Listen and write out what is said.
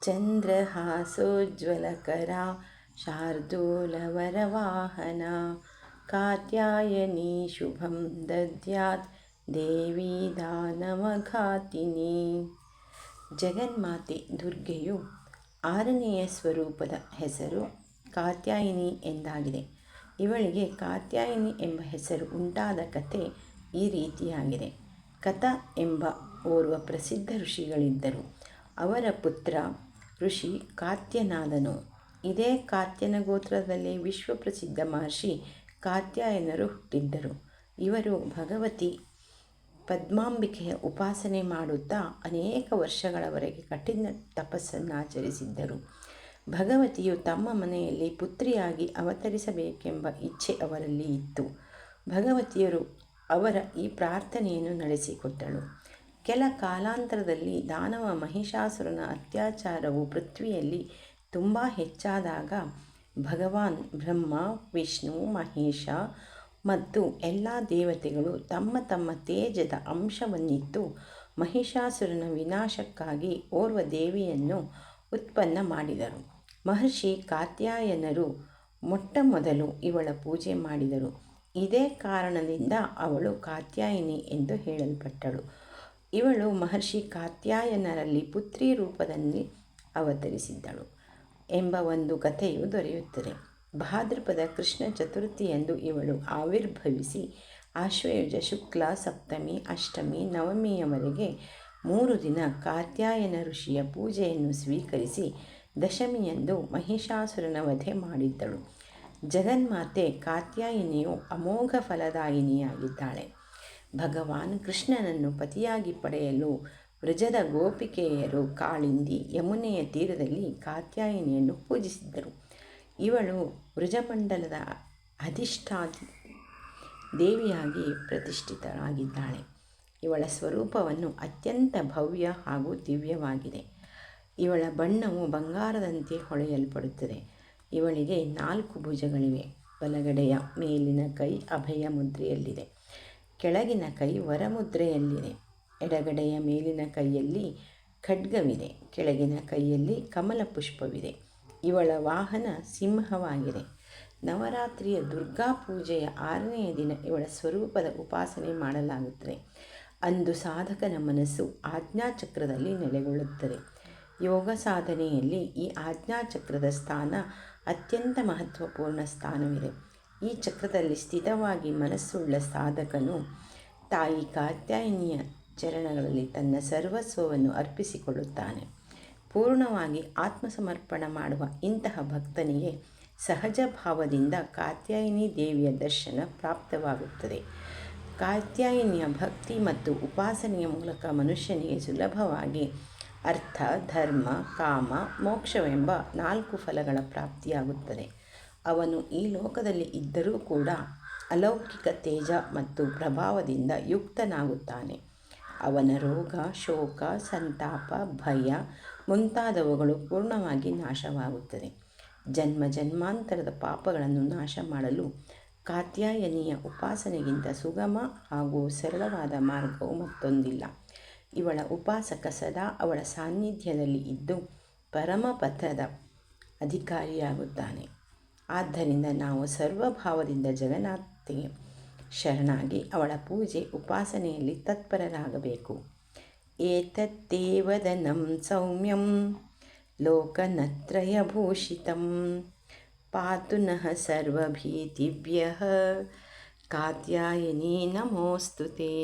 ಚಂದ್ರಹಾಸೋಜ್ವಲಕರ ಶಾರ್ದೂಲವರವಾಹನ ಕಾತ್ಯಾಯನಿ ಶುಭಂ ದದ್ಯಾತ್ ದೇವಿ ದಾನವಘಾತಿನಿ ಜಗನ್ಮಾತೆ ದುರ್ಗೆಯು ಆರನೆಯ ಸ್ವರೂಪದ ಹೆಸರು ಕಾತ್ಯಾಯಿನಿ ಎಂದಾಗಿದೆ. ಇವಳಿಗೆ ಕಾತ್ಯಾಯಿನಿ ಎಂಬ ಹೆಸರು ಉಂಟಾದ ಕತೆ ಈ ರೀತಿಯಾಗಿದೆ. ಕಥ ಎಂಬ ಓರ್ವ ಪ್ರಸಿದ್ಧ ಋಷಿಗಳಿದ್ದರು. ಅವರ ಪುತ್ರ ಋಷಿ ಕಾತ್ಯನಾದನು. ಇದೇ ಕಾತ್ಯನ ಗೋತ್ರದಲ್ಲಿ ವಿಶ್ವಪ್ರಸಿದ್ಧ ಮಹರ್ಷಿ ಕಾತ್ಯಾಯನರು ಹುಟ್ಟಿದ್ದರು. ಇವರು ಭಗವತಿ ಪದ್ಮಾಂಬಿಕೆಯ ಉಪಾಸನೆ ಮಾಡುತ್ತಾ ಅನೇಕ ವರ್ಷಗಳವರೆಗೆ ಕಠಿಣ ತಪಸ್ಸನ್ನು ಆಚರಿಸಿದ್ದರು. ಭಗವತಿಯು ತಮ್ಮ ಮನೆಯಲ್ಲಿ ಪುತ್ರಿಯಾಗಿ ಅವತರಿಸಬೇಕೆಂಬ ಇಚ್ಛೆ ಅವರಲ್ಲಿ ಇತ್ತು. ಭಗವತಿಯರು ಅವರ ಈ ಪ್ರಾರ್ಥನೆಯನ್ನು ನಡೆಸಿಕೊಟ್ಟಳು. ಕೆಲ ಕಾಲಾಂತರದಲ್ಲಿ ದಾನವ ಮಹಿಷಾಸುರನ ಅತ್ಯಾಚಾರವು ಪೃಥ್ವಿಯಲ್ಲಿ ತುಂಬ ಹೆಚ್ಚಾದಾಗ ಭಗವಾನ್ ಬ್ರಹ್ಮ, ವಿಷ್ಣು, ಮಹೇಶ ಮತ್ತು ಎಲ್ಲ ದೇವತೆಗಳು ತಮ್ಮ ತಮ್ಮ ತೇಜದ ಅಂಶವನ್ನಿತ್ತು ಮಹಿಷಾಸುರನ ವಿನಾಶಕ್ಕಾಗಿ ಓರ್ವ ದೇವಿಯನ್ನು ಉತ್ಪನ್ನ ಮಾಡಿದರು. ಮಹರ್ಷಿ ಕಾತ್ಯಾಯನರು ಮೊಟ್ಟ ಮೊದಲು ಇವಳ ಪೂಜೆ ಮಾಡಿದರು. ಇದೇ ಕಾರಣದಿಂದ ಅವಳು ಕಾತ್ಯಾಯಿನಿ ಎಂದು ಹೇಳಲ್ಪಟ್ಟಳು. ಇವಳು ಮಹರ್ಷಿ ಕಾತ್ಯಾಯನರಲ್ಲಿ ಪುತ್ರಿ ರೂಪದಲ್ಲಿ ಅವತರಿಸಿದ್ದಳು ಎಂಬ ಒಂದು ಕಥೆಯು ದೊರೆಯುತ್ತದೆ. ಭಾದ್ರಪದ ಕೃಷ್ಣ ಚತುರ್ಥಿಯಂದು ಇವಳು ಆವಿರ್ಭವಿಸಿ ಆಶ್ವಯುಜ ಶುಕ್ಲ ಸಪ್ತಮಿ, ಅಷ್ಟಮಿ, ನವಮಿಯವರೆಗೆ ಮೂರು ದಿನ ಕಾತ್ಯಾಯನ ಋಷಿಯ ಪೂಜೆಯನ್ನು ಸ್ವೀಕರಿಸಿ ದಶಮಿಯಂದು ಮಹಿಷಾಸುರನ ವಧೆ ಮಾಡಿದ್ದಳು. ಜಗನ್ಮಾತೆ ಕಾತ್ಯಾಯಿನಿಯು ಅಮೋಘ ಫಲದಾಯಿನಿಯಾಗಿದ್ದಾಳೆ. ಭಗವಾನ್ ಕೃಷ್ಣನನ್ನು ಪತಿಯಾಗಿ ಪಡೆಯಲು ವ್ರಜದ ಗೋಪಿಕೆಯರು ಕಾಳಿಂದಿ ಯಮುನೆಯ ತೀರದಲ್ಲಿ ಕಾತ್ಯಾಯಿನಿಯನ್ನು ಪೂಜಿಸಿದ್ದರು. ಇವಳು ವೃಜಮಂಡಲದ ಅಧಿಷ್ಠಾ ದೇವಿಯಾಗಿ ಪ್ರತಿಷ್ಠಿತರಾಗಿದ್ದಾಳೆ ಇವಳ ಸ್ವರೂಪವನ್ನು ಅತ್ಯಂತ ಭವ್ಯ ಹಾಗೂ ದಿವ್ಯವಾಗಿದೆ. ಇವಳ ಬಣ್ಣವು ಬಂಗಾರದಂತೆ ಹೊಳೆಯಲ್ಪಡುತ್ತದೆ. ಇವಳಿಗೆ ನಾಲ್ಕು ಭುಜಗಳಿವೆ. ಬಲಗಡೆಯ ಮೇಲಿನ ಕೈ ಅಭಯ ಮುದ್ರೆಯಲ್ಲಿದೆ. ಕೆಳಗಿನ ಕೈ ವರಮುದ್ರೆಯಲ್ಲಿದೆ. ಎಡಗಡೆಯ ಮೇಲಿನ ಕೈಯಲ್ಲಿ ಖಡ್ಗವಿದೆ. ಕೆಳಗಿನ ಕೈಯಲ್ಲಿ ಕಮಲ ಪುಷ್ಪವಿದೆ. ಇವಳ ವಾಹನ ಸಿಂಹವಾಗಿದೆ. ನವರಾತ್ರಿಯ ದುರ್ಗಾ ಪೂಜೆಯ ಆರನೆಯ ದಿನ ಇವಳ ಸ್ವರೂಪದ ಉಪಾಸನೆ ಮಾಡಲಾಗುತ್ತದೆ. ಅಂದು ಸಾಧಕನ ಮನಸ್ಸು ಆಜ್ಞಾಚಕ್ರದಲ್ಲಿ ನೆಲೆಗೊಳ್ಳುತ್ತದೆ. ಯೋಗ ಸಾಧನೆಯಲ್ಲಿ ಈ ಆಜ್ಞಾಚಕ್ರದ ಸ್ಥಾನ ಅತ್ಯಂತ ಮಹತ್ವಪೂರ್ಣ ಸ್ಥಾನವಿದೆ. ಈ ಚಕ್ರದಲ್ಲಿ ಸ್ಥಿತವಾಗಿ ಮನಸ್ಸುಳ್ಳ ಸಾಧಕನು ತಾಯಿ ಕಾತ್ಯಾಯಿನಿಯ ಚರಣಗಳಲ್ಲಿ ತನ್ನ ಸರ್ವಸ್ವವನ್ನು ಅರ್ಪಿಸಿಕೊಳ್ಳುತ್ತಾನೆ. ಪೂರ್ಣವಾಗಿ ಆತ್ಮಸಮರ್ಪಣ ಮಾಡುವ ಇಂತಹ ಭಕ್ತನಿಗೆ ಸಹಜ ಭಾವದಿಂದ ಕಾತ್ಯಾಯಿನಿ ದೇವಿಯ ದರ್ಶನ ಪ್ರಾಪ್ತವಾಗುತ್ತದೆ. ಕಾತ್ಯಾಯಿನಿಯ ಭಕ್ತಿ ಮತ್ತು ಉಪಾಸನೆಯ ಮೂಲಕ ಮನುಷ್ಯನಿಗೆ ಸುಲಭವಾಗಿ ಅರ್ಥ, ಧರ್ಮ, ಕಾಮ, ಮೋಕ್ಷವೆಂಬ ನಾಲ್ಕು ಫಲಗಳ ಪ್ರಾಪ್ತಿಯಾಗುತ್ತದೆ. ಅವನು ಈ ಲೋಕದಲ್ಲಿ ಇದ್ದರೂ ಕೂಡ ಅಲೌಕಿಕ ತೇಜ ಮತ್ತು ಪ್ರಭಾವದಿಂದ ಯುಕ್ತನಾಗುತ್ತಾನೆ. ಅವನ ರೋಗ, ಶೋಕ, ಸಂತಾಪ, ಭಯ ಮುಂತಾದವುಗಳು ಪೂರ್ಣವಾಗಿ ನಾಶವಾಗುತ್ತದೆ. ಜನ್ಮ ಜನ್ಮಾಂತರದ ಪಾಪಗಳನ್ನು ನಾಶ ಮಾಡಲು ಕಾತ್ಯಾಯನಿಯ ಉಪಾಸನೆಗಿಂತ ಸುಗಮ ಹಾಗೂ ಸರಳವಾದ ಮಾರ್ಗವು ಮತ್ತೊಂದಿಲ್ಲ. ಇವಳ ಉಪಾಸಕ ಸದಾ ಅವಳ ಸಾನ್ನಿಧ್ಯದಲ್ಲಿ ಇದ್ದು ಪರಮಪಥದ ಅಧಿಕಾರಿಯಾಗುತ್ತಾನೆ. ಆದ್ದರಿಂದ ನಾವು ಸರ್ವಭಾವದಿಂದ ಜಗನ್ನಾಥಿಗೆ ಶರಣಾಗಿ ಅವಳ ಪೂಜೆ ಉಪಾಸನೆಯಲ್ಲಿ ತತ್ಪರರಾಗಬೇಕು. ಏತತ್ತೇವದನಂ ಸೌಮ್ಯಂ ಲೋಕನತ್ರಯಭೂಷಿತಂ ಪಾತು ನಃ ಸರ್ವಭೀತಿಭ್ಯಃ ಕಾತ್ಯಾಯನಿ ನಮೋಸ್ತುತೇ.